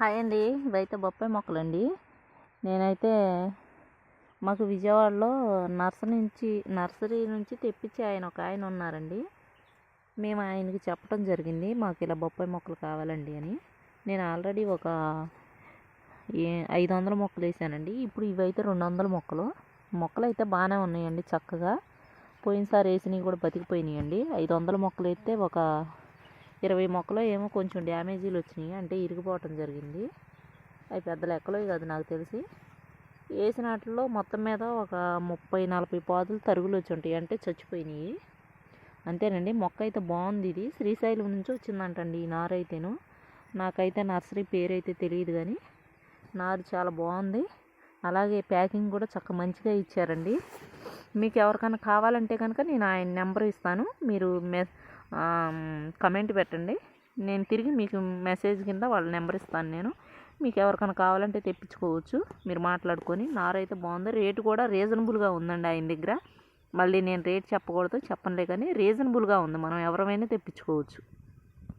Hi అండి. ఇవైతే బొప్పాయి మొక్కలండి. నేనైతే మాకు విజయవాడలో నర్సరీ నుంచి నర్సరీ నుంచి తెప్పించి ఆయన ఒక ఆయన ఉన్నారండి. మేము ఆయనకి చెప్పడం జరిగింది మాకు ఇలా బొప్పాయి మొక్కలు కావాలండి అని. నేను ఆల్రెడీ ఒక ఏ- ఐదు వందల మొక్కలు వేసానండి. ఇప్పుడు ఇవైతే రెండు వందల మొక్కలు. మొక్కలు అయితే బాగానే ఉన్నాయండి చక్కగా. పోయినసారి వేసినవి కూడా బతికిపోయినాయండి. ఐదు వందల మొక్కలు అయితే ఒక ఇరవై మొక్కలు ఏమో కొంచెం డ్యామేజీలు వచ్చినాయి. అంటే ఇరిగిపోవటం జరిగింది. అవి పెద్ద లెక్కలో కాదు నాకు తెలిసి. వేసిన వాటిలో మొత్తం మీద ఒక ముప్పై నలభై పాదులు తరుగులు వచ్చి ఉంటాయి. అంటే చచ్చిపోయినాయి. అంతేనండి. మొక్క అయితే బాగుంది ఇది. శ్రీశైలం నుంచి వచ్చిందంటండి ఈ నారు అయితేను. నాకైతే నర్సరీ పేరు అయితే తెలియదు కానీ నారు చాలా బాగుంది. అలాగే ప్యాకింగ్ కూడా చక్క మంచిగా ఇచ్చారండి. మీకు ఎవరికైనా కావాలంటే కనుక నేను ఆయన నెంబర్ ఇస్తాను. మీరు మె కమెంట్ పెట్టండి. నేను తిరిగి మీకు మెసేజ్ కింద వాళ్ళ నెంబర్ ఇస్తాను నేను. మీకు ఎవరికైనా కావాలంటే తెప్పించుకోవచ్చు. మీరు మాట్లాడుకొని నారైతే బాగుంది. రేటు కూడా రీజనబుల్గా ఉందండి ఆయన దగ్గర. మళ్ళీ నేను రేట్ చెప్పకూడదు చెప్పనులే కానీ రీజనబుల్గా ఉంది. మనం ఎవరమైనా తెప్పించుకోవచ్చు.